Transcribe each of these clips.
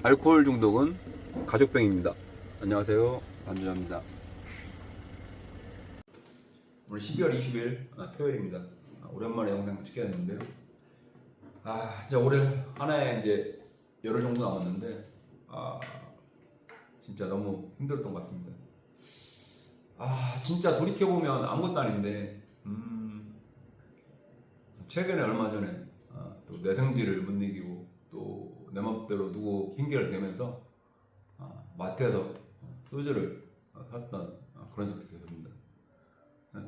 알코올 중독은 가족병입니다. 안녕하세요. 반주자입니다. 오늘 12월 20일 아, 토요일입니다. 아, 오랜만에 영상 찍게 됐는데요. 아, 이제 올해 하나에 이제 열흘 정도 남았는데 아, 진짜 너무 힘들었던 것 같습니다. 아, 진짜 돌이켜 보면 아무것도 아닌데 음, 최근에 얼마 전에 아, 또 내생지를 못 이기고 또 내 맘대로 누구 핑계를 대면서 아, 마트에서 소주를 어, 샀던 어, 그런 적도 있었습니다.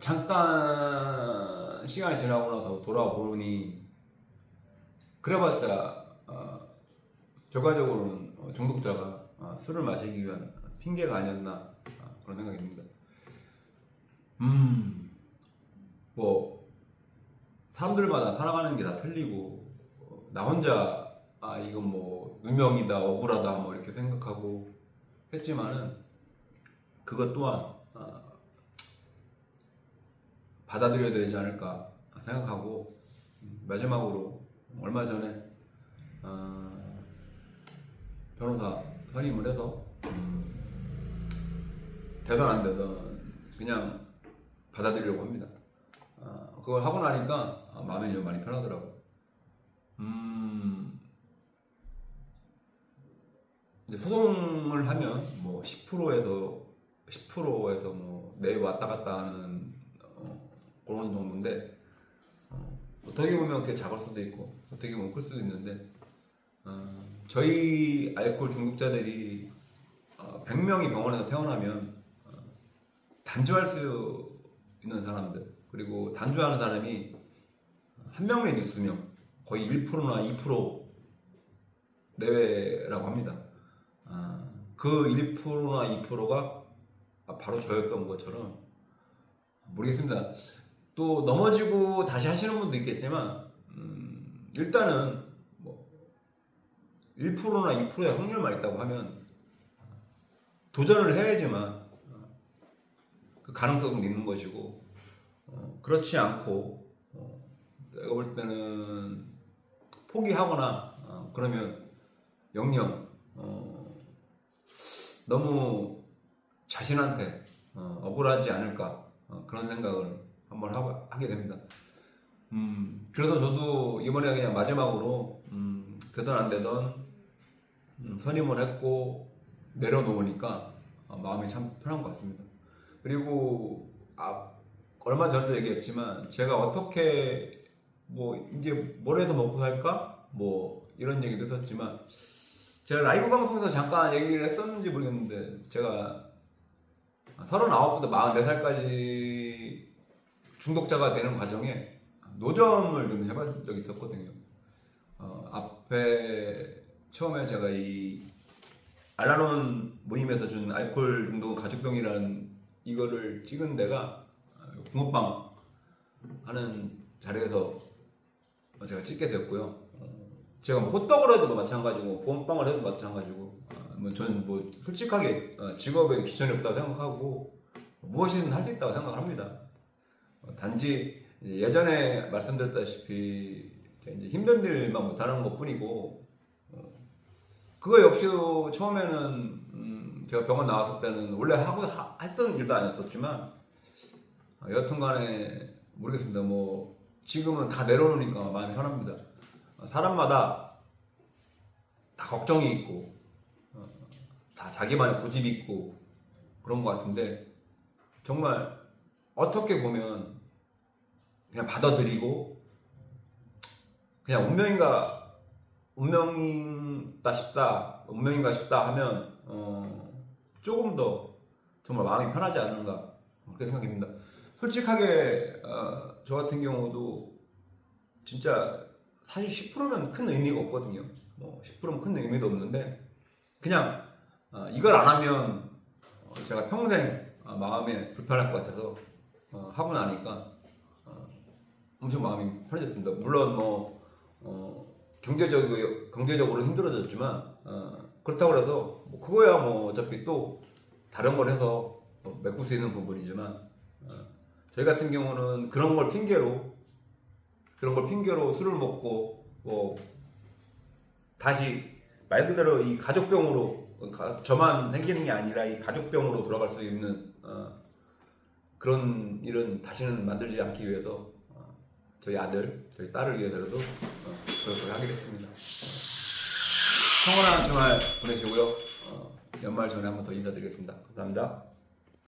잠깐 시간이 지나고 나서 돌아보니 그래봤자 어, 결과적으로는 어, 중독자가 어, 술을 마시기 위한 핑계가 아니었나 어, 그런 생각이 듭니다. 음, 뭐 사람들마다 살아가는 게 다 틀리고 어, 나 혼자 아 이건 뭐 누명이다 억울하다 뭐 이렇게 생각하고 했지만은 그것 또한 아, 받아들여야 되지 않을까 생각하고 음, 마지막으로 얼마 전에 아, 변호사 선임을 해서 음, 되든 안 되든 그냥 받아들이려고 합니다. 아, 그걸 하고 나니까 아, 마음이 좀 많이 편하더라고요. 음, 이제 소송을 하면 뭐 10%에서 10%에서 뭐내 왔다 갔다 하는 어, 그런 정도인데 어, 어떻게 보면 그게 작을 수도 있고 어떻게 보면 클 수도 있는데 어, 저희 알코올 중독자들이 어, 100명이 병원에서 태어나면 어, 단주할 수 있는 사람들 그리고 단주하는 사람이 한 명에 있으면 거의 1%나 2% 내외라고 합니다. 아, 그 1%나 2%가 바로 저였던 것처럼 모르겠습니다. 또 넘어지고 다시 하시는 분도 있겠지만 음, 일단은 뭐 1%나 2%의 확률만 있다고 하면 도전을 해야지만 어, 그 가능성은 있는 것이고 어, 그렇지 않고 어, 내가 볼 때는 포기하거나 어, 그러면 영영 어, 너무 자신한테 어, 억울하지 않을까 어, 그런 생각을 한번 하, 하게 됩니다. 음, 그래서 저도 이번에 그냥 마지막으로 음, 되든 안 되든 음, 선임을 했고 내려놓으니까 어, 마음이 참 편한 것 같습니다. 그리고 아, 얼마 전에도 얘기했지만 제가 어떻게 뭐 이제 뭘 해서 먹고 살까 뭐 이런 얘기도 했었지만 제가 라이브 방송에서 잠깐 얘기를 했었는지 모르겠는데 제가 39부터 44살까지 중독자가 되는 과정에 노점을 좀 해본 적이 있었거든요. 어, 앞에 처음에 제가 이 알라논 모임에서 준 알코올 중독 가족병이라는 이거를 찍은 데가 어, 붕어빵 하는 자리에서 제가 찍게 됐고요. 어, 제가 뭐 호떡을 해도 마찬가지고 붕어빵을 해도 마찬가지고 어, 뭐 저는 뭐 솔직하게 어, 직업에 기천이 없다고 생각하고 무엇이든 할 수 있다고 생각합니다. 어, 단지 예전에 말씀드렸다시피 이제 힘든 일만 못하는 것 뿐이고 어, 그거 역시도 처음에는 음, 제가 병원 나왔을 때는 원래 하고 하- 했던 일도 아니었었지만 어, 여튼간에 모르겠습니다. 뭐 지금은 다 내려놓으니까 마음이 편합니다. 어, 사람마다 다 걱정이 있고 어, 다 자기만의 고집이 있고 그런 것 같은데 정말 어떻게 보면 그냥 받아들이고 그냥 운명인가 운명이다 싶다 운명인가 싶다 하면 어, 조금 더 정말 마음이 편하지 않는가 그렇게 생각합니다. 솔직하게 어, 저 같은 경우도 진짜 사실 10%면 큰 의미가 없거든요. 뭐 10%면 큰 의미도 없는데 그냥 어, 이걸 안 하면 어, 제가 평생 어, 마음에 불편할 것 같아서 어, 하고 나니까 어, 엄청 마음이 편해졌습니다. 물론 뭐 어, 경제적으로 경제적으로 힘들어졌지만 어, 그렇다고 해서 뭐 그거야 뭐 어차피 또 다른 걸 해서 어, 메꿀 수 있는 부분이지만 어, 저희 같은 경우는 그런 걸 핑계로 그런 걸 핑계로 술을 먹고 뭐 다시 말 그대로 이 가족병으로 어, 가- 저만 생기는 게 아니라 이 가족병으로 돌아갈 수 있는 어, 그런 일은 다시는 만들지 않기 위해서 어, 저희 아들, 저희 딸을 위해서라도 어, 그렇게 하게 됐습니다. 어, 평온한 주말 보내시고요. 어, 연말 전에 한번 더 인사드리겠습니다. 감사합니다.